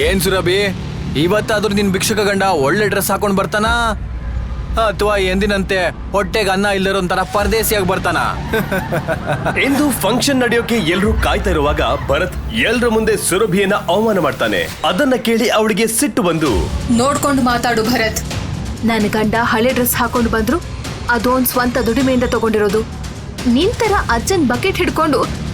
ಏನ್ ಸುರಭಿ? ಇವತ್ತಾದ್ರೂ ನಿನ್ ಭಿಕ್ಷಕ ಗಂಡ ಒಳ್ಳೆ ಡ್ರೆಸ್ ಹಾಕೊಂಡ್ ಬರ್ತಾನ? ಅಥವಾ ಎಂದಿನಂತೆ ಹೊಟ್ಟೆಗೆ ಅನ್ನ ಇಲ್ಲರೋ ಒಂಥರ ಪರದೇಸಿಯಾಗಿ ಬರ್ತಾನ? ಎಂದು ಫಂಕ್ಷನ್ ನಡೆಯೋಕೆ ಎಲ್ರೂ ಕಾಯ್ತಾ ಇರುವಾಗ ಭರತ್ ಎಲ್ರ ಮುಂದೆ ಸುರಭಿಯನ್ನ ಅವಮಾನ ಮಾಡ್ತಾನೆ. ಅದನ್ನ ಕೇಳಿ ಅವಳಿಗೆ ಸಿಟ್ಟು ಬಂದು ನೋಡ್ಕೊಂಡು ಮಾತಾಡು ಭರತ್. ನನ್ನ ಗಂಡ ಹಳೆ ಡ್ರೆಸ್ ಹಾಕೊಂಡು ಬಂದ್ರು ಅದೊಂದ್ ಸ್ವಂತ ದುಡಿಮೆಯಿಂದ ತಗೊಂಡಿರೋದು. ನಿನ್ ತರ ಅಜ್ಜನ್ ಬಕೆಟ್ ಹಿಡ್ಕೊಂಡು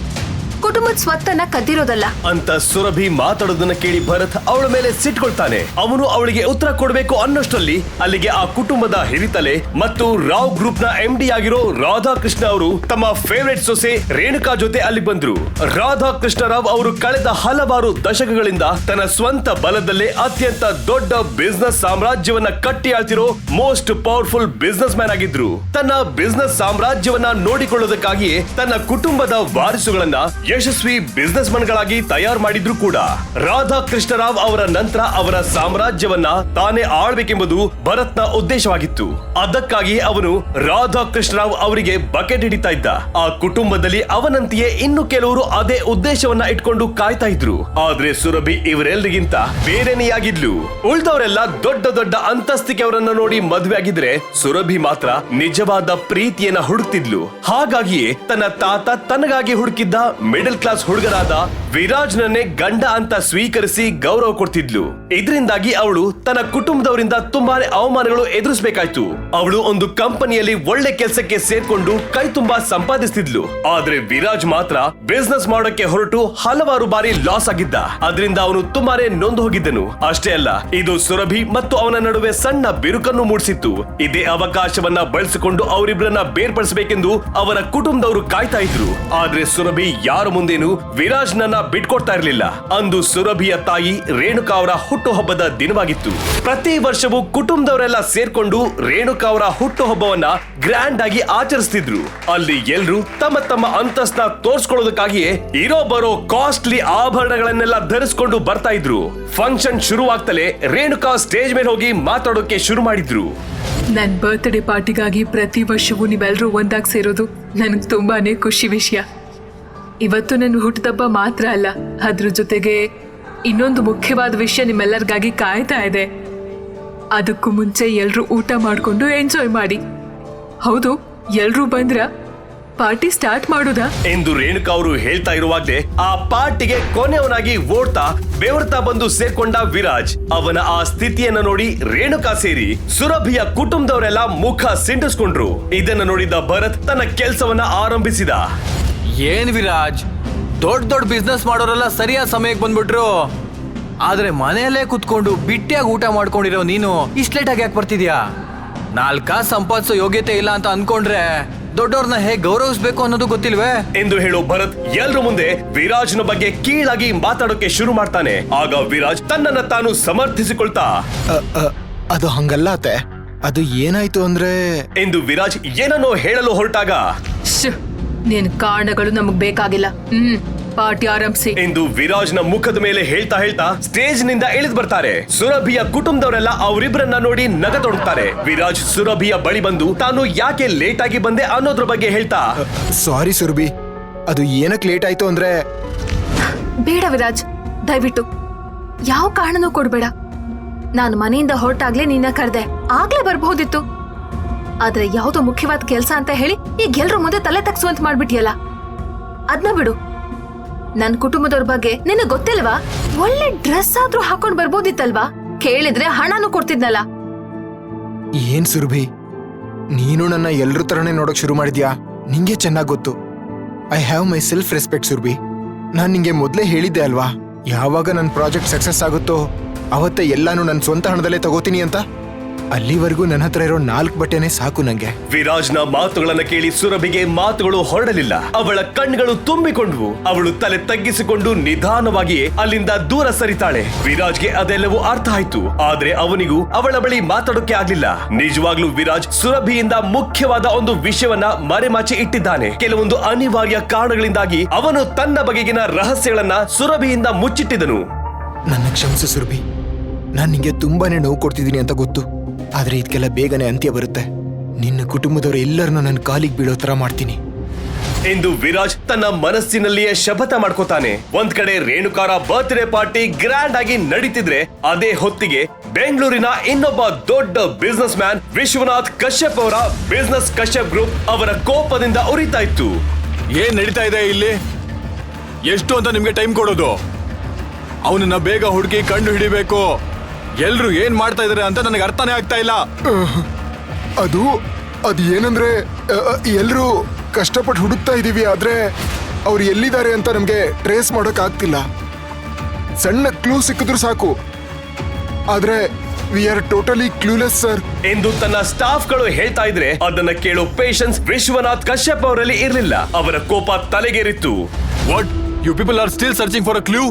ಕುಟುಂಬದ ಸ್ವತ್ತನ್ನ ಕದ್ದಿರೋದಲ್ಲ. ಅಂತ ಸುರಭಿ ಮಾತಾಡೋದನ್ನ ಕೇಳಿ ಭರತ್ ಅವಳ ಮೇಲೆ ಸಿಟ್ಕೊಳ್ತಾನೆ. ಅವನು ಅವಳಿಗೆ ಉತ್ತರ ಕೊಡಬೇಕು ಅನ್ನೋಷ್ಟರಲ್ಲಿ ಅಲ್ಲಿಗೆ ಆ ಕುಟುಂಬದ ಹಿರಿತಲೆ ಮತ್ತು ರಾವ್ ಗ್ರೂಪ್ನ ಎಂ ಡಿ ಆಗಿರೋ ರಾಧಾಕೃಷ್ಣ ಅವರು ತಮ್ಮ ಫೇವರೇಟ್ ಸೊಸೆ ರೇಣುಕಾ ಜೊತೆ ಅಲ್ಲಿ ಬಂದ್ರು. ರಾಧಾಕೃಷ್ಣ ರಾವ್ ಅವರು ಕಳೆದ ಹಲವಾರು ದಶಕಗಳಿಂದ ತನ್ನ ಸ್ವಂತ ಬಲದಲ್ಲೇ ಅತ್ಯಂತ ದೊಡ್ಡ ಬಿಸ್ನೆಸ್ ಸಾಮ್ರಾಜ್ಯವನ್ನ ಕಟ್ಟಿ ಆಳ್ತಿರೋ ಮೋಸ್ಟ್ ಪವರ್ಫುಲ್ ಬಿಸ್ನೆಸ್ ಮ್ಯಾನ್ ಆಗಿದ್ರು. ತನ್ನ ಬಿಸ್ನೆಸ್ ಸಾಮ್ರಾಜ್ಯವನ್ನ ನೋಡಿಕೊಳ್ಳೋದಕ್ಕಾಗಿಯೇ ತನ್ನ ಕುಟುಂಬದ ವಾರಿಸುಗಳನ್ನ ಯಶಸ್ವಿ ಬಿಸ್ನೆಸ್ ಮನ್ಗಳಾಗಿ ತಯಾರು ಮಾಡಿದ್ರು ಕೂಡ ರಾಧಾ ಕೃಷ್ಣರಾವ್ ಅವರ ನಂತರ ಅವರ ಸಾಮ್ರಾಜ್ಯವನ್ನ ತಾನೇ ಆಳ್ಬೇಕೆಂಬುದು ಭರತ್ನ ಉದ್ದೇಶವಾಗಿತ್ತು. ಅದಕ್ಕಾಗಿ ಅವನು ರಾಧಾಕೃಷ್ಣ ರಾವ್ ಅವರಿಗೆ ಬಕೆಟ್ ಹಿಡಿತಾ ಇದ್ದ. ಆ ಕುಟುಂಬದಲ್ಲಿ ಅವನಂತೆಯೇ ಇನ್ನು ಕೆಲವರು ಅದೇ ಉದ್ದೇಶವನ್ನ ಇಟ್ಕೊಂಡು ಕಾಯ್ತಾ ಇದ್ರು. ಆದ್ರೆ ಸುರಭಿ ಇವರೆಲ್ಲರಿಗಿಂತ ಬೇರೆನೆಯಾಗಿದ್ಲು. ಉಳ್ದವರೆಲ್ಲ ದೊಡ್ಡ ದೊಡ್ಡ ಅಂತಸ್ತಿಕೆ ಅವರನ್ನ ನೋಡಿ ಮದುವೆ ಆಗಿದ್ರೆ ಸುರಭಿ ಮಾತ್ರ ನಿಜವಾದ ಪ್ರೀತಿಯನ್ನ ಹುಡುಕ್ತಿದ್ಲು. ಹಾಗಾಗಿಯೇ ತನ್ನ ತಾತ ತನಗಾಗಿ ಹುಡುಕಿದ್ದ ಮಿಡಲ್ ಕ್ಲಾಸ್ ಹುಡುಗರಾದ ವಿರಾಜ್ನನ್ನೇ ಗಂಡ ಅಂತ ಸ್ವೀಕರಿಸಿ ಗೌರವ ಕೊಡ್ತಿದ್ಲು. ಇದರಿಂದಾಗಿ ಅವಳು ತನ್ನ ಕುಟುಂಬದವರಿಂದ ತುಂಬಾನೇ ಅವಮಾನಗಳು ಎದುರಿಸಬೇಕಾಯ್ತು. ಅವಳು ಒಂದು ಕಂಪನಿಯಲ್ಲಿ ಒಳ್ಳೆ ಕೆಲಸಕ್ಕೆ ಸೇರ್ಕೊಂಡು ಕೈ ತುಂಬಾ ಸಂಪಾದಿಸ್ತಿದ್ಲು. ಆದ್ರೆ ವಿರಾಜ್ ಮಾತ್ರ ಬಿಸ್ನೆಸ್ ಮಾಡೋಕೆ ಹೊರಟು ಹಲವಾರು ಬಾರಿ ಲಾಸ್ ಆಗಿದ್ದ. ಅದರಿಂದ ಅವನು ತುಂಬಾನೇ ನೊಂದು ಹೋಗಿದ್ದನು. ಅಷ್ಟೇ ಅಲ್ಲ, ಇದು ಸುರಭಿ ಮತ್ತು ಅವನ ನಡುವೆ ಸಣ್ಣ ಬಿರುಕನ್ನು ಮೂಡಿಸಿತ್ತು. ಇದೇ ಅವಕಾಶವನ್ನ ಬಳಸಿಕೊಂಡು ಅವರಿಬ್ಬರನ್ನ ಬೇರ್ಪಡಿಸಬೇಕೆಂದು ಅವರ ಕುಟುಂಬದವರು ಕಾಯ್ತಾ ಇದ್ರು. ಆದ್ರೆ ಸುರಭಿ ಯಾರ ಮುಂದೇನು ವಿರಾಜ್ ನನ್ನ ಬಿಟ್ಕೊಡ್ತಾ ಇರಲಿಲ್ಲ ಅಂದು ಸುರಭಿಯ ತಾಯಿ ರೇಣುಕಾ ಅವರ ಹುಟ್ಟುಹಬ್ಬದ ದಿನವಾಗಿತ್ತು. ಪ್ರತಿ ವರ್ಷವೂ ಕುಟುಂಬದವರೆಲ್ಲ ಸೇರ್ಕೊಂಡು ರೇಣುಕಾ ಅವರ ಹುಟ್ಟುಹಬ್ಬವನ್ನ ಗ್ರ್ಯಾಂಡ್ ಆಗಿ ಆಚರಿಸ್ತಿದ್ರು. ಅಲ್ಲಿ ಎಲ್ರು ತಮ್ಮ ತಮ್ಮ ಅಂತಸ್ನ ತೋರ್ಸ್ಕೊಳ್ಳೋದಕ್ಕಾಗಿಯೇ ಇರೋ ಬರೋ ಕಾಸ್ಟ್ಲಿ ಆಭರಣಗಳನ್ನೆಲ್ಲ ಧರಿಸ್ಕೊಂಡು ಬರ್ತಾ ಇದ್ರು ಫಂಕ್ಷನ್ ಶುರುವಾಗ್ತಲೇ ರೇಣುಕಾ ಸ್ಟೇಜ್ ಮೇಲೆ ಹೋಗಿ ಮಾತಾಡೋಕೆ ಶುರು ಮಾಡಿದ್ರು. ನನ್ನ ಬರ್ತ್ಡೇ ಪಾರ್ಟಿಗಾಗಿ ಪ್ರತಿ ವರ್ಷವೂ ನೀವೆಲ್ಲರೂ ಒಂದಾಗಿ ಸೇರೋದು ನನಗೆ ತುಂಬಾನೇ ಖುಷಿ ವಿಷಯ. ಇವತ್ತು ನನ್ನ ಹುಟ್ಟದಬ್ಬ ಮಾತ್ರ ಅಲ್ಲ, ಅದ್ರ ಜೊತೆಗೆ ಇನ್ನೊಂದು ಮುಖ್ಯವಾದ ವಿಷಯ ನಿಮ್ಮೆಲ್ಲರಿಗಾಗಿ ಕಾಯ್ತಾ ಇದೆ. ಅದಕ್ಕೂ ಮುಂಚೆ ಎಲ್ಲರೂ ಊಟ ಮಾಡಿಕೊಂಡು ಎಂಜಾಯ್ ಮಾಡಿ. ಹೌದು ಎಲ್ಲರೂ ಬಂದ್ರ? ಪಾರ್ಟಿ ಸ್ಟಾರ್ಟ್ ಮಾಡುದಾ? ಎಂದು ರೇಣುಕಾ ಅವರು ಹೇಳ್ತಾ ಇರುವಾಗಲೇ ಆ ಪಾರ್ಟಿಗೆ ಕೊನೆಯವನಾಗಿ ಓಡ್ತಾ ಬೆವರ್ತಾ ಬಂದು ಸೇರ್ಕೊಂಡ ವಿರಾಜ್. ಅವನ ಆ ಸ್ಥಿತಿಯನ್ನ ನೋಡಿ ರೇಣುಕಾ ಸೇರಿ ಸುರಭಿಯ ಕುಟುಂಬದವರೆಲ್ಲ ಮುಖ ಸಿಂಡಿಸ್ಕೊಂಡ್ರು. ಇದನ್ನ ನೋಡಿದ ಭರತ್ ತನ್ನ ಕೆಲಸವನ್ನ ಆರಂಭಿಸಿದ. ಏನ್ ವಿರಾಜ್? ದೊಡ್ಡ ದೊಡ್ಡ ಬಿಸ್ನೆಸ್ ಮಾಡೋರೆಲ್ಲ ಸರಿಯಾದ ಸಮಯಕ್ಕೆ ಬಂದ್ಬಿಟ್ರು. ಆದ್ರೆ ಮನೆಯಲ್ಲೇ ಕುತ್ಕೊಂಡು ಬಿಟ್ಟಿಯಾಗಿ ಊಟ ಮಾಡ್ಕೊಂಡಿರೋ ನೀನು ಇಷ್ಟ ಲೇಟಾಗಿ ಯಾಕೆ ಬರ್ತಿದ್ಯಾ? ನಾಲ್ಕ ಸಂಪಾದಿಸೋ ಯೋಗ್ಯತೆ ಇಲ್ಲ ಅಂತ ಅನ್ಕೊಂಡ್ರೆ ದೊಡ್ಡವ್ರನ್ನ ಹೇಗೆ ಗೌರವಿಸ್ಬೇಕು ಅನ್ನೋದು ಗೊತ್ತಿಲ್ವೇ? ಎಂದು ಹೇಳೋ ಭರತ್ ಎಲ್ರ ಮುಂದೆ ವಿರಾಜ್ನ ಬಗ್ಗೆ ಕೀಳಾಗಿ ಮಾತಾಡೋಕೆ ಶುರು ಮಾಡ್ತಾನೆ. ಆಗ ವಿರಾಜ್ ತನ್ನನ್ನ ತಾನು ಸಮರ್ಥಿಸಿಕೊಳ್ತಾ. ಅ, ಅ, ಅದು ಹಂಗಲ್ಲ ಅತ್ತೆ. ಅದು ಏನಾಯ್ತು ಅಂದ್ರೆ ಎಂದು ವಿರಾಜ್ ಏನನ್ನೋ ಹೇಳಲು ಹೊರಟಾಗ ಶ್ ನಿನ್ ಕಾರಣಗಳು ನಮಗ್ ಬೇಕಾಗಿಲ್ಲ. ಹ್ಮ್ ಪಾರ್ಟಿ ಆರಂಭಿಸಿ. ಎಂದು ವಿರಾಜ್ನ ಮುಖದ ಮೇಲೆ ಹೇಳ್ತಾ ಹೇಳ್ತಾ ಸ್ಟೇಜ್ನಿಂದ ಇಳಿದು ಬರ್ತಾರೆ. ಸುರಭಿಯ ಕುಟುಂಬದವರೆಲ್ಲ ಅವರಿಬ್ಬರನ್ನ ನೋಡಿ ನಗತೊಡಗ್ತಾರೆ. ವಿರಾಜ್ ಸುರಭಿಯ ಬಳಿ ಬಂದು ತಾನು ಯಾಕೆ ಲೇಟ್ ಆಗಿ ಬಂದೆ ಅನ್ನೋದ್ರ ಬಗ್ಗೆ ಹೇಳ್ತಾ. ಸಾರಿ ಸುರಭಿ ಅದು ಏನಕ್ಕೆ ಲೇಟ್ ಆಯ್ತು ಅಂದ್ರೆ ಬೇಡ ವಿರಾಜ್ ದಯವಿಟ್ಟು. ಯಾವ ಕಾರಣನೂ ಕೊಡ್ಬೇಡ. ನಾನು ಮನೆಯಿಂದ ಹೊರಟಾಗ್ಲೇ ನಿನ್ನ ಕರೆದೆ. ಆಗ್ಲೇ ಬರ್ಬಹುದಿತ್ತು ಆದ್ರೆ ಯಾವ್ದೋ ಮುಖ್ಯವಾದ ಕೆಲ್ಸ ಅಂತ ಹೇಳಿ ಈಗ ಎಲ್ರ ಮುಂದೆ ತಲೆ ತಗ್ಸುವಂತ ಮಾಡ್ಬಿಟ್ಟಿಯಲ್ಲ ಅದ್ನ ಬಿಡು. ನನ್ ಕುಟುಂಬದವ್ರ ಬಗ್ಗೆ ನಿನ್ನ ಗೊತ್ತಿಲ್ವಾ? ಒಳ್ಳೆ ಡ್ರೆಸ್ ಆದ್ರೂ ಹಾಕೊಂಡ್ ಬರ್ಬೋದಿತ್ತಲ್ವಾ? ಕೇಳಿದ್ರೆ ಹಣನೂ ಕೊಡ್ತಿದ್ನಲ್ಲ. ಏನ್ ಸುರ್ಭಿ? ನೀನು ನನ್ನ ಎಲ್ರ ತರನೇ ನೋಡಕ್ ಶುರು ಮಾಡಿದ್ಯಾ? ನಿಂಗೆ ಚೆನ್ನಾಗ್ ಗೊತ್ತು. I have myself respect Surbhi. ನಾನ್ ನಿಂಗೆ ಮೊದ್ಲೇ ಹೇಳಿದ್ದೆ ಅಲ್ವಾ? ಯಾವಾಗ ನನ್ನ ಪ್ರಾಜೆಕ್ಟ್ ಸಕ್ಸಸ್ ಆಗುತ್ತೋ, ಅವತ್ತೆ ಎಲ್ಲಾನು ನನ್ನ ಸ್ವಂತ ಹಣದಲ್ಲೇ ತಗೋತೀನಿ ಅಂತ? ಅಲ್ಲಿವರೆಗೂ ನನ್ನ ಹತ್ರ ಇರೋ ನಾಲ್ಕು ಬಟ್ಟೆನೇ ಸಾಕು ನಂಗೆ. ವಿರಾಜ್ನ ಮಾತುಗಳನ್ನ ಕೇಳಿ ಸುರಭಿಗೆ ಮಾತುಗಳು ಹೊರಡಲಿಲ್ಲ. ಅವಳ ಕಣ್ಗಳು ತುಂಬಿಕೊಂಡ್ವು. ಅವಳು ತಲೆ ತಗ್ಗಿಸಿಕೊಂಡು ನಿಧಾನವಾಗಿ ಅಲ್ಲಿಂದ ದೂರ ಸರಿತಾಳೆ. ವಿರಾಜ್ಗೆ ಅದೆಲ್ಲವೂ ಅರ್ಥ ಆಯ್ತು. ಆದ್ರೆ ಅವನಿಗೂ ಅವಳ ಬಳಿ ಮಾತಾಡೋಕೆ ಆಗ್ಲಿಲ್ಲ. ನಿಜವಾಗ್ಲೂ ವಿರಾಜ್ ಸುರಭಿಯಿಂದ ಮುಖ್ಯವಾದ ಒಂದು ವಿಷಯವನ್ನ ಮರೆಮಾಚಿ ಇಟ್ಟಿದ್ದಾನೆ. ಕೆಲವೊಂದು ಅನಿವಾರ್ಯ ಕಾರಣಗಳಿಂದಾಗಿ ಅವನು ತನ್ನ ಬಗೆಗಿನ ರಹಸ್ಯಗಳನ್ನ ಸುರಭಿಯಿಂದ ಮುಚ್ಚಿಟ್ಟಿದನು. ನನ್ನ ಕ್ಷಮಿಸು ಸುರಭಿ. ನಾನು ನಿಂಗೆ ತುಂಬಾನೇ ನೋವು ಕೊಡ್ತಿದ್ದೀನಿ ಅಂತ ಗೊತ್ತು. ಆದ್ರೆ ಇದಕ್ಕೆಲ್ಲ ಬೇಗನೆ ಅಂತ್ಯ ಬರುತ್ತೆ. ನಿನ್ನ ಕುಟುಂಬದವರು ಎಲ್ಲರನ್ನೂ ನನ್ನ ಕಾಲಿಗೆ ಬೀಳೋ ತರ ಮಾಡ್ತೀನಿ. ಎಂದು ವಿರಾಜ್ ತನ್ನ ಮನಸ್ಸಿನಲ್ಲಿಯೇ ಶಪಥ ಮಾಡ್ಕೋತಾನೆ. ಒಂದ್ ಕಡೆ ರೇಣುಕಾರ ಬರ್ತ್ಡೇ ಪಾರ್ಟಿ ಗ್ರ್ಯಾಂಡ್ ಆಗಿ ನಡೀತಿದ್ರೆ ಅದೇ ಹೊತ್ತಿಗೆ ಬೆಂಗಳೂರಿನ ಇನ್ನೊಬ್ಬ ದೊಡ್ಡ ಬಿಸ್ನೆಸ್ ಮ್ಯಾನ್ ವಿಶ್ವನಾಥ್ ಕಶ್ಯಪ್ ಅವರ ಬಿಸ್ನೆಸ್ ಕಶ್ಯಪ್ ಗ್ರೂಪ್ ಅವರ ಕೋಪದಿಂದ ಉರಿತಾ ಇತ್ತು. ಏನ್ ನಡೀತಾ ಇದೆ ಇಲ್ಲಿ? ಎಷ್ಟು ಅಂತ ನಿಮ್ಗೆ ಟೈಮ್ ಕೊಡೋದು? ಅವನನ್ನ ಬೇಗ ಹುಡುಕಿ ಕಂಡು ಹಿಡಿಬೇಕು. ಎಲ್ರು ಏನ್ ಮಾಡ್ತಾ ಇದಾರೆ ಅಂತ ನನಗೆ ಅರ್ಥನೇ ಆಗ್ತಾ ಇಲ್ಲ. ಅದು ಅದು ಏನಂದ್ರೆ ಎಲ್ಲರೂ ಕಷ್ಟಪಟ್ಟು ಹುಡುಕ್ತಾ ಇದ್ದೀವಿ ಆದ್ರೆ ಅವ್ರು ಎಲ್ಲಿದ್ದಾರೆ ಅಂತ ನಮಗೆ ಟ್ರೇಸ್ ಮಾಡೋಕ್ ಆಗ್ತಿಲ್ಲ. ಸಣ್ಣ ಕ್ಲೂ ಸಿಕ್ಕಿದ್ರು ಸಾಕು. ಆದ್ರೆ we are totally clueless sir ಎಂದು ತನ್ನ ಸ್ಟಾಫ್ಗಳು ಹೇಳ್ತಾ ಇದ್ರೆ ಅದನ್ನ ಕೇಳೋ ಪೇಷನ್ಸ್ ವಿಶ್ವನಾಥ್ ಕಶ್ಯಪ್ ಅವರಲ್ಲಿ ಇರಲಿಲ್ಲ. ಅವರ ಕೋಪ ತಲೆಗೇರಿತ್ತು. What you people are still searching for a clue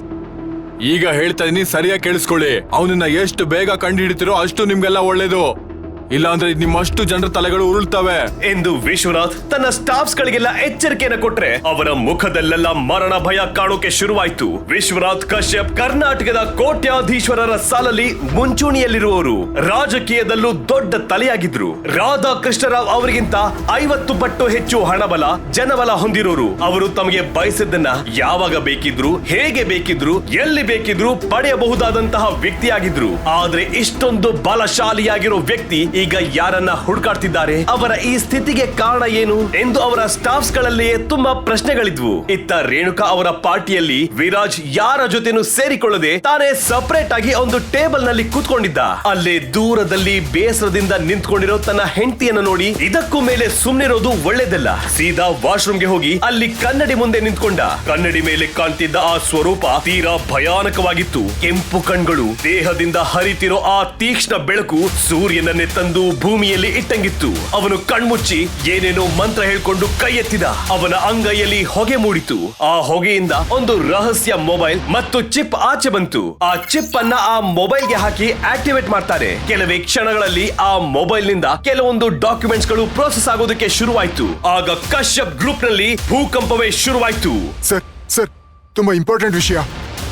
ಈಗ ಹೇಳ್ತಾ ಇದೀನಿ ಸರಿಯಾಗಿ ಕೇಳಿಸ್ಕೊಳ್ಳಿ. ಅವನನ್ನ ಎಷ್ಟು ಬೇಗ ಕಂಡು ಹಿಡಿತಿರೋ ಅಷ್ಟು ನಿಮ್ಗೆಲ್ಲ ಒಳ್ಳೇದು. ಇಲ್ಲ ಅಂದ್ರೆ ನಿಮ್ಮಷ್ಟು ಜನರ ತಲೆಗಳು ಉರುಳ್ತವೆ. ಎಂದು ವಿಶ್ವನಾಥ್ ತನ್ನ ಸ್ಟಾಫ್ಸ್ ಗಳಿಗೆಲ್ಲ ಎಚ್ಚರಿಕೆಯನ್ನು ಕೊಟ್ರೆ ಅವರ ಮುಖದಲ್ಲೆಲ್ಲ ಮರಣ ಭಯ ಕಾಣೋಕೆ ಶುರುವಾಯ್ತು. ವಿಶ್ವನಾಥ್ ಕಶ್ಯಪ್ ಕರ್ನಾಟಕದ ಕೋಟ್ಯಾಧೀಶ್ವರರ ಸಾಲಲ್ಲಿ ಮುಂಚೂಣಿಯಲ್ಲಿರುವವರು. ರಾಜಕೀಯದಲ್ಲೂ ದೊಡ್ಡ ತಲೆಯಾಗಿದ್ರು. ರಾಧಾ ಕೃಷ್ಣರಾವ್ ಅವರಿಗಿಂತ ಐವತ್ತು ಪಟ್ಟು ಹೆಚ್ಚು ಹಣಬಲ, ಜನಬಲ ಹೊಂದಿರೋರು. ಅವರು ತಮಗೆ ಬಯಸಿದ್ದನ್ನ ಯಾವಾಗ ಬೇಕಿದ್ರು, ಹೇಗೆ ಬೇಕಿದ್ರು, ಎಲ್ಲಿ ಬೇಕಿದ್ರು ಪಡೆಯಬಹುದಾದಂತಹ ವ್ಯಕ್ತಿಯಾಗಿದ್ರು. ಆದ್ರೆ ಇಷ್ಟೊಂದು ಬಲಶಾಲಿಯಾಗಿರೋ ವ್ಯಕ್ತಿ ಈಗ ಯಾರನ್ನ ಹುಡುಕಾಡ್ತಿದ್ದಾರೆ? ಅವರ ಈ ಸ್ಥಿತಿಗೆ ಕಾರಣ ಏನು? ಎಂದು ಅವರ ಸ್ಟಾಫ್ಸ್ ಗಳಲ್ಲಿಯೇ ತುಂಬಾ ಪ್ರಶ್ನೆಗಳಿದ್ವು. ಇತ್ತ ರೇಣುಕಾ ಅವರ ಪಾರ್ಟಿಯಲ್ಲಿ ವಿರಾಜ್ ಯಾರ ಜೊತೆನೂ ಸೇರಿಕೊಳ್ಳದೆ ತಾನೇ ಸಪರೇಟ್ ಆಗಿ ಒಂದು ಟೇಬಲ್ನಲ್ಲಿ ಕೂತ್ಕೊಂಡಿದ್ದ. ಅಲ್ಲೇ ದೂರದಲ್ಲಿ ಬೇಸರದಿಂದ ನಿಂತ್ಕೊಂಡಿರೋ ತನ್ನ ಹೆಂಡತಿಯನ್ನ ನೋಡಿ ಇದಕ್ಕೂ ಮೇಲೆ ಸುಮ್ನಿರೋದು ಒಳ್ಳೇದಲ್ಲ. ಸೀದಾ ವಾಶ್ರೂಮ್ಗೆ ಹೋಗಿ ಅಲ್ಲಿ ಕನ್ನಡಿ ಮುಂದೆ ನಿಂತ್ಕೊಂಡ. ಕನ್ನಡಿ ಮೇಲೆ ಕಾಣ್ತಿದ್ದ ಆ ಸ್ವರೂಪ ತೀರಾ ಭಯಾನಕವಾಗಿತ್ತು. ಕೆಂಪು ಕಣ್ಗಳು ದೇಹದಿಂದ ಹರಿತಿರೋ ಆ ತೀಕ್ಷ್ಣ ಬೆಳಕು ಸೂರ್ಯನನ್ನೇ ತಂದು ಭೂಮಿಯಲ್ಲಿ ಇಟ್ಟಂಗಿತ್ತು. ಅವನು ಕಣ್ಮುಚ್ಚಿ ಏನೇನೋ ಮಂತ್ರ ಹೇಳ್ಕೊಂಡು ಕೈ ಎತ್ತಿದ. ಅವನ ಅಂಗೈಯಲ್ಲಿ ಹೊಗೆ ಮೂಡಿತು. ಆ ಹೊಗೆಯಿಂದ ಒಂದು ರಹಸ್ಯ ಮೊಬೈಲ್ ಮತ್ತು ಚಿಪ್ ಆಚೆ ಬಂತು. ಆ ಚಿಪ್ ಅನ್ನ ಆ ಮೊಬೈಲ್ಗೆ ಹಾಕಿ ಆಕ್ಟಿವೇಟ್ ಮಾಡ್ತಾರೆ. ಕೆಲವೇ ಕ್ಷಣಗಳಲ್ಲಿ ಆ ಮೊಬೈಲ್ನಿಂದ ಕೆಲವೊಂದು ಡಾಕ್ಯುಮೆಂಟ್ಸ್ಗಳು ಪ್ರೋಸೆಸ್ ಆಗೋದಕ್ಕೆ ಶುರುವಾಯ್ತು. ಆಗ ಕಶ್ಯಪ್ ಗ್ರೂಪ್ನಲ್ಲಿ ಭೂಕಂಪವೇ ಶುರುವಾಯ್ತು. ಸರ್ ಸರ್ ತುಂಬಾ ಇಂಪಾರ್ಟೆಂಟ್ ವಿಷಯ.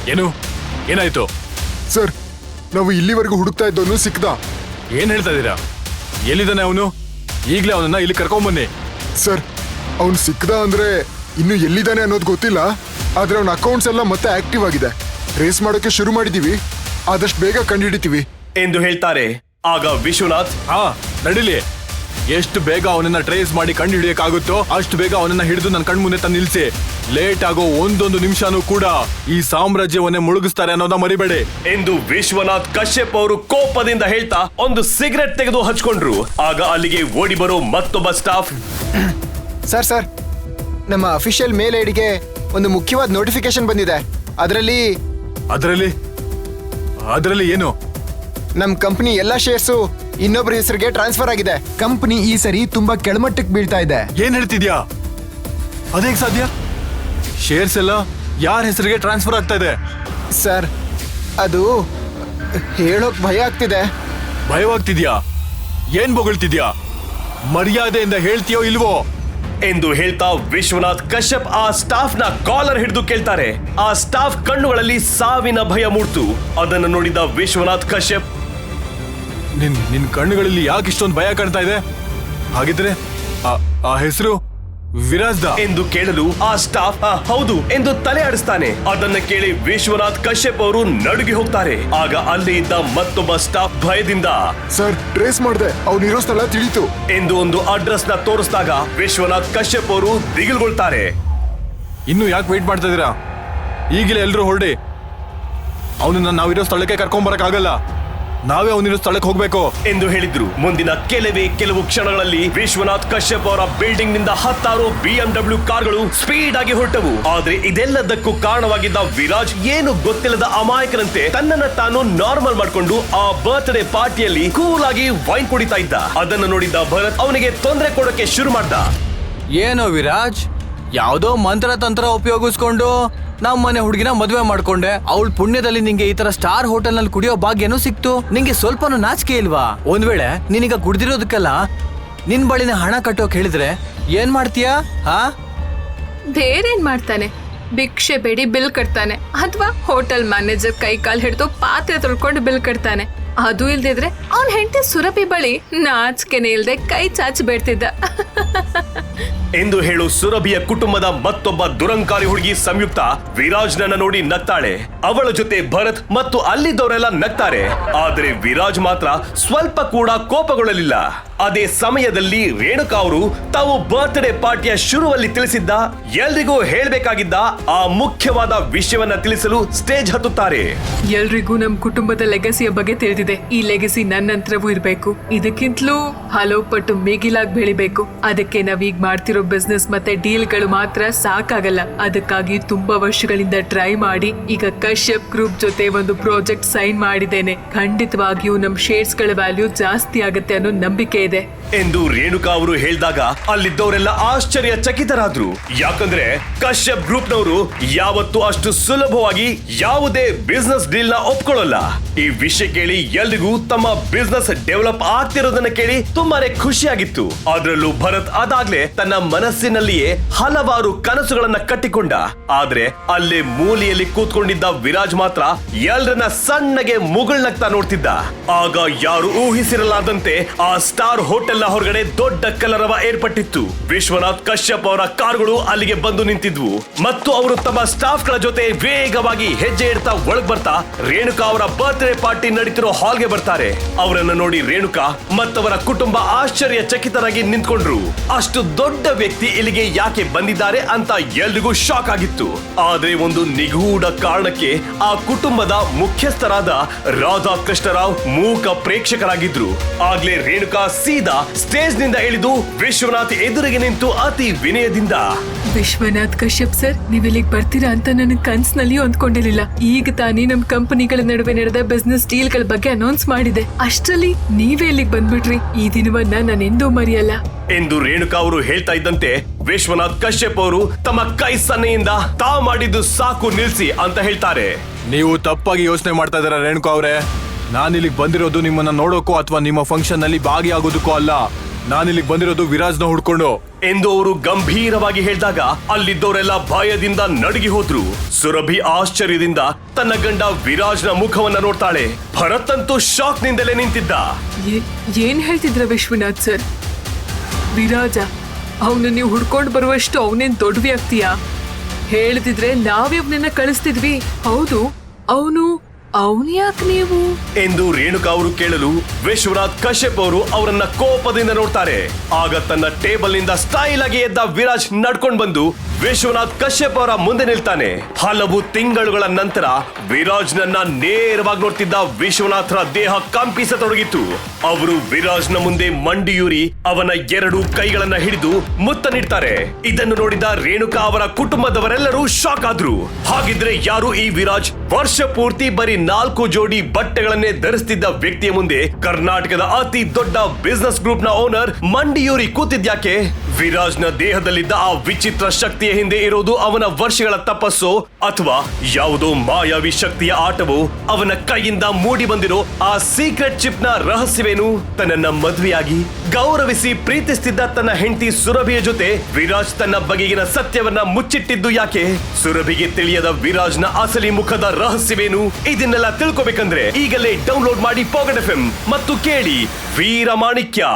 ಏನು? ಏನಾಯ್ತು? ಸರ್ ನಾವು ಇಲ್ಲಿವರೆಗೂ ಹುಡುಕ್ತಾ ಇದ್ದವನು ಸಿಕ್ದ. ಏನ್ ಹೇಳ್ತಾ ಇದ್ದೀರಾ? ಎಲ್ಲಿದ್ದಾನೆ ಅವನು? ಈಗ್ಲೇ ಅವನನ್ನ ಇಲ್ಲಿ ಕರ್ಕೊಂಬನ್ನಿ. ಸರ್ ಅವನು ಸಿಕ್ಕದ ಅಂದ್ರೆ ಇನ್ನು ಎಲ್ಲಿದ್ದಾನೆ ಅನ್ನೋದು ಗೊತ್ತಿಲ್ಲ. ಆದ್ರೆ ಅವನ ಅಕೌಂಟ್ಸ್ ಎಲ್ಲ ಮತ್ತೆ ಆಕ್ಟಿವ್ ಆಗಿದೆ. ರೇಸ್ ಮಾಡೋಕೆ ಶುರು ಮಾಡಿದೀವಿ. ಆದಷ್ಟು ಬೇಗ ಕಂಡುಹಿಡಿತೀವಿ. ಎಂದು ಹೇಳ್ತಾರೆ. ಆಗ ವಿಶ್ವನಾಥ್ ಹಾ ನಡಿಲಿ. ಎಷ್ಟು ಬೇಗ ಅವನನ್ನ ಟ್ರೇಸ್ ಮಾಡಿ ಕಂಡು ಹಿಡಿಯಕ್ಕಾಗುತ್ತೋ ಅಷ್ಟು ಬೇಗ ಅವನನ್ನ ಹಿಡಿದು ನನ್ನ ಕಣ್ಮುಂದೆ ತಂದು ನಿಲ್ಸಿ. ಲೇಟ್ ಆಗೋ ಒಂದೊಂದು ನಿಮಿಷನೂ ಕೂಡ ಈ ಸಾಮ್ರಾಜ್ಯವನ್ನೇ ಮುಳುಗಿಸ್ತಾರೆ ಅನ್ನೋದ ಮರಿಬೇಡಿ. ಎಂದು ವಿಶ್ವನಾಥ್ ಕಶ್ಯಪ್ ಅವರು ಕೋಪದಿಂದ ಹೇಳ್ತಾ ಒಂದು ಸಿಗರೆಟ್ ತೆಗೆದು ಹಚ್ಕೊಂಡ್ರು. ಆಗ ಅಲ್ಲಿಗೆ ಓಡಿ ಬರೋ ಮತ್ತೊಬ್ಬ ಸ್ಟಾಫ್ ಸರ್ ಸರ್ ನಮ್ಮ ಅಫಿಷಿಯಲ್ ಮೇಲ್ ಐಡಿಗೆ ಒಂದು ಮುಖ್ಯವಾದ ನೋಟಿಫಿಕೇಶನ್ ಬಂದಿದೆ. ಅದರಲ್ಲಿ ಅದರಲ್ಲಿ? ಅದರಲ್ಲಿ ಏನು? ನಮ್ಮ ಕಂಪನಿ ಎಲ್ಲ ಶೇರ್ಸು ಇನ್ನೊಬ್ಬರ ಹೆಸರಿಗೆ ಟ್ರಾನ್ಸ್ಫರ್ ಆಗಿದೆ. ಕಂಪನಿ ಈ ಸರಿ ತುಂಬಾ ಕೆಳಮಟ್ಟಕ್ಕೆ ಬೀಳ್ತಾ ಇದೆ. ಏನ್ ಹೇಳ್ತಿದ್ಯಾ? ಅದೇಗ್ ಸಾಧ್ಯ? ಶೇರ್ಸ್ ಎಲ್ಲ ಯಾರ ಹೆಸರಿಗೆ ಟ್ರಾನ್ಸ್ಫರ್ ಆಗ್ತಾ ಇದೆ? ಸರ್ ಅದು ಹೇಳೋಕ್ ಭಯ ಆಗ್ತಿದೆ. ಭಯವಾಗ್ತಿದ್ಯಾ? ಏನ್ ಬೊಗಳ್ತಿದ್ಯಾ? ಮರ್ಯಾದೆಯಿಂದ ಹೇಳ್ತೀಯೋ ಇಲ್ವೋ? ಎಂದು ಹೇಳ್ತಾ ವಿಶ್ವನಾಥ್ ಕಶ್ಯಪ್ ಆ ಸ್ಟಾಫ್ನ ಕಾಲರ್ ಹಿಡಿದು ಕೇಳ್ತಾರೆ. ಆ ಸ್ಟಾಫ್ ಕಣ್ಣುಗಳಲ್ಲಿ ಸಾವಿನ ಭಯ ಮೂಡ್ತು. ಅದನ್ನು ನೋಡಿದ ವಿಶ್ವನಾಥ್ ಕಶ್ಯಪ್ ನಿನ್ ನಿನ್ ಕಣ್ಣುಗಳಲ್ಲಿ ಯಾಕೆ ಇಷ್ಟೊಂದು ಭಯ ಕಾಣ್ತಾ ಇದೆ? ಹಾಗಿದ್ರೆ ಆ- ಆ ಹೆಸರು ವಿರಾಜ್ದ ಎಂದು ಕೇಳಲು ಆ ಸ್ಟಾಫ್ "ಆ, ಹೌದು ಎಂದು ತಲೆ ಆಡಿಸ್ತಾನೆ. ಅದನ್ನ ಕೇಳಿ ವಿಶ್ವನಾಥ್ ಕಶ್ಯಪ್ ಅವರು ನಡುಗಿ ಹೋಗ್ತಾರೆ. ಆಗ ಅಲ್ಲಿ ಇದ್ದ ಮತ್ತೊಬ್ಬ ಸ್ಟಾಫ್ ಭಯದಿಂದ ಸರ್ ಟ್ರೇಸ್ ಮಾಡಿದೆ. ಅವನಿರೋ ಸ್ಥಳ ತಿಳಿತು. ಎಂದು ಒಂದು ಅಡ್ರೆಸ್ನ ತೋರಿಸಿದಾಗ ವಿಶ್ವನಾಥ್ ಕಶ್ಯಪ್ ಅವರು ದಿಗಿಲ್ಗೊಳ್ತಾರೆ. ಇನ್ನು ಯಾಕೆ ವೇಟ್ ಮಾಡ್ತಾ ಇದೀರಾ? ಈಗಲೇ ಎಲ್ಲರೂ ಹೊರಡಿ. ಅವನನ್ನ ನಾವಿರೋ ಸ್ಥಳಕ್ಕೆ ಕರ್ಕೊಂಡ್ ಆಗಲ್ಲ ನಾವೇ ಅವನಿರೋ ಸ್ಥಳಕ್ಕೆ ಹೋಗ್ಬೇಕು. ಎಂದು ಹೇಳಿದ್ರು. ಮುಂದಿನ ಕೆಲವೇ ಕೆಲವು ಕ್ಷಣಗಳಲ್ಲಿ ವಿಶ್ವನಾಥ್ ಕಶ್ಯಪ್ ಅವರ ಬಿಲ್ಡಿಂಗ್ನಿಂದ ಹತ್ತಾರು ಬಿಎಂಡಬ್ಲ್ಯೂ ಕಾರ್ಗಳು ಸ್ಪೀಡ್ ಆಗಿ ಹೊರಟವು. ಆದ್ರೆ ಇದೆಲ್ಲದಕ್ಕೂ ಕಾರಣವಾಗಿದ್ದ ವಿರಾಜ್ ಏನು ಗೊತ್ತಿಲ್ಲದ ಅಮಾಯಕರಂತೆ ತನ್ನನ್ನ ತಾನು ನಾರ್ಮಲ್ ಮಾಡಿಕೊಂಡು ಆ ಬರ್ತ್ಡೇ ಪಾರ್ಟಿಯಲ್ಲಿ ಕೂಲ್ ಆಗಿ ವೈನ್ ಕುಡಿತಾ ಇದ್ದ. ಅದನ್ನು ನೋಡಿದ್ದ ಭರತ್ ಅವನಿಗೆ ತೊಂದರೆ ಕೊಡಕ್ಕೆ ಶುರು ಮಾಡ್ದ. ಏನೋ ವಿರಾಜ್? ಯಾವುದೋ ಮಂತ್ರ ತಂತ್ರ ಉಪಯೋಗಿಸ್ಕೊಂಡು ನಮ್ಮ ಮನೆ ಹುಡುಗಿನ ಮದುವೆ ಮಾಡ್ಕೊಂಡೆ. ಅವಳ ಪುಣ್ಯದಲ್ಲಿ ನಿಂಗೆ ಈ ತರ ಸ್ಟಾರ್ ಹೋಟೆಲ್ನಲ್ಲಿ ಕುಡಿಯೋ ಭಾಗ್ಯನೂ ಸಿಕ್ತು. ನಿಂಗೆ ಸ್ವಲ್ಪನೂ ನಾಚಿಕೆ ಇಲ್ವಾ? ಒಂದ್ ವೇಳೆ ನಿನಗ ಕುಡ್ದಿರೋದಕ್ಕೆಲ್ಲ ನಿನ್ ಬಳಿನ ಹಣ ಕಟ್ಟೋಕ್ ಹೇಳಿದ್ರೆ ಏನ್ ಮಾಡ್ತೀಯಾ? ಹಾ? ಬೇರೇನ್ ಮಾಡ್ತಾನೆ? ಭಿಕ್ಷೆ ಬೇಡಿ, ಬಿಲ್ ಕಟ್ತಾನೆ. ಅಥವಾ ಹೋಟೆಲ್ ಮ್ಯಾನೇಜರ್ ಕೈ ಕಾಲ್ ಹಿಡಿದು ಪಾತ್ರೆ ತೊಳ್ಕೊಂಡು ಬಿಲ್ ಕಟ್ತಾನೆ. ಅದು ಇಲ್ದಿದ್ರೆ ಅವನ್ ಹೆಂಡತಿ ಸುರಭಿ ಬಳಿ ನಾಚಿಕೆನೆ ಇಲ್ದೆ ಕೈ ಚಾಚಿ ಬೇಡ್ತಿದ್ದ. ಎಂದು ಹೇಳು ಸುರಭಿಯ ಕುಟುಂಬದ ಮತ್ತೊಬ್ಬ ದುರಂಕಾರಿ ಹುಡುಗಿ ಸಂಯುಕ್ತ ವಿರಾಜ್ನನ್ನ ನೋಡಿ ನಗ್ತಾಳೆ. ಅವಳ ಜೊತೆ ಭರತ್ ಮತ್ತು ಅಲ್ಲಿದ್ದವರೆಲ್ಲ ನಗ್ತಾರೆ. ಆದ್ರೆ ವಿರಾಜ್ ಮಾತ್ರ ಸ್ವಲ್ಪ ಕೂಡ ಕೋಪಗೊಳ್ಳಲಿಲ್ಲ. ಅದೇ ಸಮಯದಲ್ಲಿ ರೇಣುಕಾ ಅವರು ತಾವು ಬರ್ತ್ಡೇ ಪಾರ್ಟಿಯ ಶುರುವಲ್ಲಿ ತಿಳಿಸಿದ್ದ, ಎಲ್ರಿಗೂ ಹೇಳ್ಬೇಕಾಗಿದ್ದ ಆ ಮುಖ್ಯವಾದ ವಿಷಯವನ್ನ ತಿಳಿಸಲು ಸ್ಟೇಜ್ ಹತ್ತುತ್ತಾರೆ. ಎಲ್ರಿಗೂ ನಮ್ ಕುಟುಂಬದ ಲೆಗಸಿಯ ಬಗ್ಗೆ ತಿಳಿದಿದೆ. ಈ ಲೆಗಸಿ ನನ್ನ ಇರಬೇಕು. ಇರ್ಬೇಕು ಇದಕ್ಕಿಂತಲೂ ಹಲವು ಪಟ್ಟು ಮೇಗಿಲಾಗಿ ಬೆಳಿಬೇಕು. ಅದಕ್ಕೆ ನಾವೀಗ ಮಾಡ್ತಿರೋ ಬಿಸ್ನೆಸ್ ಮತ್ತೆ ಡೀಲ್ಗಳು ಮಾತ್ರ ಸಾಕಾಗಲ್ಲ. ಅದಕ್ಕಾಗಿ ತುಂಬಾ ವರ್ಷಗಳಿಂದ ಟ್ರೈ ಮಾಡಿ, ಈಗ ಕಶ್ಯಪ್ ಗ್ರೂಪ್ ಜೊತೆ ಒಂದು ಪ್ರಾಜೆಕ್ಟ್ ಸೈನ್ ಮಾಡಿದ್ದೇನೆ. ಖಂಡಿತವಾಗಿಯೂ ನಮ್ ಶೇರ್ಸ್ಗಳ ವ್ಯಾಲ್ಯೂ ಜಾಸ್ತಿ ಆಗುತ್ತೆ ಅನ್ನೋ ನಂಬಿಕೆ ಇದೆ. ಎಂದು ರೇಣುಕಾ ಅವರು ಹೇಳಿದಾಗ ಅಲ್ಲಿದ್ದವರೆಲ್ಲ ಆಶ್ಚರ್ಯ ಚಕಿತರಾದ್ರು ಯಾಕಂದ್ರೆ ಕಶ್ಯಪ್ ಗ್ರೂಪ್ನವರು ಯಾವತ್ತೂ ಅಷ್ಟು ಸುಲಭವಾಗಿ ಯಾವುದೇ ಬಿಸ್ನೆಸ್ ಡೀಲ್ನ ಒಪ್ಕೊಳ್ಳಲ್ಲ. ಈ ವಿಷಯ ಕೇಳಿ ಎಲ್ರಿಗೂ ತಮ್ಮ ಬಿಸ್ನೆಸ್ ಡೆವಲಪ್ ಆಗ್ತಿರೋದನ್ನ ಕೇಳಿ ತುಂಬಾನೇ ಖುಷಿಯಾಗಿತ್ತು. ಅದರಲ್ಲೂ ಭರತ್ ಅದಾಗ್ಲೇ ತನ್ನ ಮನಸ್ಸಿನಲ್ಲಿಯೇ ಹಲವಾರು ಕನಸುಗಳನ್ನ ಕಟ್ಟಿಕೊಂಡ. ಆದ್ರೆ ಅಲ್ಲೇ ಮೂಲೆಯಲ್ಲಿ ಕೂತ್ಕೊಂಡಿದ್ದ ವಿರಾಜ್ ಮಾತ್ರ ಎಲ್ರನ್ನ ಸಣ್ಣಗೆ ಮುಗುಳ್ನಗ್ತಾ ನೋಡ್ತಿದ್ದ. ಆಗ ಯಾರು ಊಹಿಸಿರಲಾದಂತೆ ಆ ಸ್ಟಾರ್ ಹೋಟೆಲ್ ನ ಹೊರಗಡೆ ದೊಡ್ಡ ಕಲರವ ಏರ್ಪಟ್ಟಿತ್ತು. ವಿಶ್ವನಾಥ್ ಕಶ್ಯಪ್ ಅವರ ಕಾರುಗಳು ಅಲ್ಲಿಗೆ ಬಂದು ನಿಂತಿದ್ವು. ಮತ್ತು ಅವರು ತಮ್ಮ ಸ್ಟಾಫ್ಗಳ ಜೊತೆ ವೇಗವಾಗಿ ಹೆಜ್ಜೆ ಇಡ್ತಾ ಒಳಗ್ ಬರ್ತಾ ರೇಣುಕಾ ಅವರ ಬರ್ತ್ಡೇ ಪಾರ್ಟಿ ನಡೀತಿರೋ ಹಾಲ್ಗೆ ಬರ್ತಾರೆ. ಅವರನ್ನ ನೋಡಿ ರೇಣುಕಾ ಮತ್ತವರ ಕುಟುಂಬ ಆಶ್ಚರ್ಯ ಚಕಿತರಾಗಿ ನಿಂತ್ಕೊಂಡ್ರು. ಅಷ್ಟು ದೊಡ್ಡ ವ್ಯಕ್ತಿ ಇಲ್ಲಿಗೆ ಯಾಕೆ ಬಂದಿದ್ದಾರೆ ಅಂತ ಎಲ್ರಿಗೂ ಶಾಕ್ ಆಗಿತ್ತು. ಆದ್ರೆ ಒಂದು ನಿಗೂಢ ಕಾರಣಕ್ಕೆ ಆ ಕುಟುಂಬದ ಮುಖ್ಯಸ್ಥರಾದ ರಾಧಾ ಕೃಷ್ಣರಾವ್ ಮೂಕ ಪ್ರೇಕ್ಷಕರಾಗಿದ್ರು. ಆಗ್ಲೇ ರೇಣುಕಾ ಸೀದಾ ಸ್ಟೇಜ್ನಿಂದ ಇಳಿದು ವಿಶ್ವನಾಥ್ ಎದುರಿಗೆ ನಿಂತು ಅತಿ ವಿನಯದಿಂದ. ವಿಶ್ವನಾಥ್ ಕಶ್ಯಪ್ ಸರ್ ನೀವ್ ಇಲ್ಲಿಗೆ ಬರ್ತೀರಾ ಅಂತ ನನ್ನ ಕನ್ಸ್ನಲ್ಲಿಯೂ ಅಂದ್ಕೊಂಡಿರ್ಲಿಲ್ಲ ಈಗ ತಾನೇ ನಮ್ ಕಂಪನಿಗಳ ನಡುವೆ ನಡೆದ ಬಿಸ್ನೆಸ್ ಡೀಲ್ಗಳ ಬಗ್ಗೆ ಅನೌನ್ಸ್ ಮಾಡಿದೆ. ಅಷ್ಟರಲ್ಲಿ ನೀವೇ ಇಲ್ಲಿಗೆ ಬಂದ್ಬಿಟ್ರಿ. ಈ ದಿನವನ್ನ ನಾನು ಎಂದೂ ಮರೆಯಲ್ಲ. ಎಂದು ರೇಣುಕಾ ಅವರು ಹೇಳ್ತಾ ಇದ್ದಂತೆ ವಿಶ್ವನಾಥ್ ಕಶ್ಯಪ್ ಅವರು ತಮ್ಮ ಕೈ ಸನ್ನೆಯಿಂದ ತಾವು ಮಾಡಿದ್ದು ಸಾಕು ನಿಲ್ಸಿ ಅಂತ ಹೇಳ್ತಾರೆ. ನೀವು ತಪ್ಪಾಗಿ ಯೋಚನೆ ಮಾಡ್ತಾ ಇದ್ದೀರಾ ರೇಣುಕಾ ಅವರೇ? ನಾನು ಇಲ್ಲಿಗೆ ಬಂದಿರೋದು ನಿಮ್ಮನ್ನ ನೋಡೋಕೋ ಅಥವಾ ನಿಮ್ಮ ಫಂಕ್ಷನ್ನಲ್ಲಿ ಭಾಗಿಯಾಗೋದಕ್ಕೋ ಅಲ್ಲ. ನಾನು ಇಲ್ಲಿಗೆ ಬಂದಿರೋದು ವಿರಾಜ್ನ ಹುಡ್ಕೊಂಡು. ಎಂದು ಅವರು ಗಂಭೀರವಾಗಿ ಹೇಳಿದಾಗ ಅಲ್ಲಿದ್ದವರೆಲ್ಲ ಭಯದಿಂದ ನಡುಗಿ ಹೋದ್ರು. ಸುರಭಿ ಆಶ್ಚರ್ಯದಿಂದ ತನ್ನ ಗಂಡ ವಿರಾಜ್ನ ಮುಖವನ್ನ ನೋಡ್ತಾಳೆ. ಭರತ್ ಅಂತೂ ಶಾಕ್ ನಿಂದಲೇ ನಿಂತಿದ್ದ ಏನ್ ಹೇಳ್ತಿದ್ರ ವಿಶ್ವನಾಥ್ ಸರ್? ವಿರಾಜ ಅವನು ನೀವು ಹುಡ್ಕೊಂಡು ಬರುವಷ್ಟು ಅವನೇನ್ ದೊಡ್ಡ ವ್ಯಕ್ತಿಯಾ ಹೇಳ್ತಿದ್ರೆ ನಾವೇ ಅವನನ್ನ ಕಳಿಸ್ತಿದ್ವಿ. ಹೌದು ಅವನು ಅವನ್ ಯಾಕೆ ನೀವು? ಎಂದು ರೇಣುಕಾ ಅವರು ಕೇಳಲು ವಿಶ್ವನಾಥ್ ಕಶ್ಯಪ್ ಅವರು ಅವರನ್ನ ಕೋಪದಿಂದ ನೋಡ್ತಾರೆ. ಆಗ ತನ್ನ ಟೇಬಲ್ನಿಂದ ಸ್ಟೈಲ್ ಆಗಿ ಎದ್ದ ವಿರಾಜ್ ನಡ್ಕೊಂಡು ಬಂದು ವಿಶ್ವನಾಥ್ ಕಶ್ಯಪ್ ಅವರ ಮುಂದೆ ನಿಲ್ತಾನೆ. ಹಲವು ತಿಂಗಳುಗಳ ನಂತರ ವಿರಾಜ್ ನನ್ನ ನೇರವಾಗಿ ನೋಡ್ತಿದ್ದ ವಿಶ್ವನಾಥರ ದೇಹ ಕಂಪಿಸತೊಡಗಿತ್ತು. ಅವರು ವಿರಾಜ್ನ ಮುಂದೆ ಮಂಡಿಯೂರಿ ಅವನ ಎರಡು ಕೈಗಳನ್ನ ಹಿಡಿದು ಮುತ್ತ ನೀಡ್ತಾರೆ ಇದನ್ನು ನೋಡಿದ ರೇಣುಕಾ ಅವರ ಕುಟುಂಬದವರೆಲ್ಲರೂ ಶಾಕ್ ಆದ್ರು. ಹಾಗಿದ್ರೆ ಯಾರು ಈ ವಿರಾಜ್? ವರ್ಷ ಪೂರ್ತಿ ಬರೀ ನಾಲ್ಕು ಜೋಡಿ ಬಟ್ಟೆಗಳನ್ನೇ ಧರಿಸ್ತಿದ್ದ ವ್ಯಕ್ತಿಯ ಮುಂದೆ ಕರ್ನಾಟಕದ ಅತಿ ದೊಡ್ಡ ಬಿಸ್ನೆಸ್ ಗ್ರೂಪ್ನ ಓನರ್ ಮಂಡಿಯೂರಿ ಕೂತಿದ್ಯಾಕೆ ವಿರಾಜ್ನ ದೇಹದಲ್ಲಿದ್ದ ಆ ವಿಚಿತ್ರ ಶಕ್ತಿಯ ಹಿಂದೆ ಇರೋದು ಅವನ ವರ್ಷಗಳ ತಪಸ್ಸು ಅಥವಾ ಯಾವುದೋ ಮಾಯಾವಿ ಶಕ್ತಿಯ ಆಟವು ಅವನ ಕೈಯಿಂದ ಮೂಡಿ ಬಂದಿರೋ ಆ ಸೀಕ್ರೆಟ್ ಚಿಪ್ನ ರಹಸ್ಯವೇನು? ತನ್ನನ್ನ ಮದುವೆಯಾಗಿ ಗೌರವಿಸಿ ಪ್ರೀತಿಸ್ತಿದ್ದ ತನ್ನ ಹೆಂಡತಿ ಸುರಭಿಯ ಜೊತೆ ವಿರಾಜ್ ತನ್ನ ಬಗೆಗಿನ ಸತ್ಯವನ್ನ ಮುಚ್ಚಿಟ್ಟಿದ್ದು ಯಾಕೆ? ಸುರಭಿಗೆ ತಿಳಿಯದ ವಿರಾಜ್ನ ಅಸಲಿ ಮುಖದ ರಹಸ್ಯವೇನು? ಇದನ್ನೆಲ್ಲ ತಿಳ್ಕೊಬೇಕಂದ್ರೆ ಈಗಲೇ ಡೌನ್ಲೋಡ್ ಮಾಡಿ ಪಾಕೆಟ್ ಎಫ್ ಮತ್ತು ಕೇಳಿ ವೀರಮಾಣಿಕ್ಯ.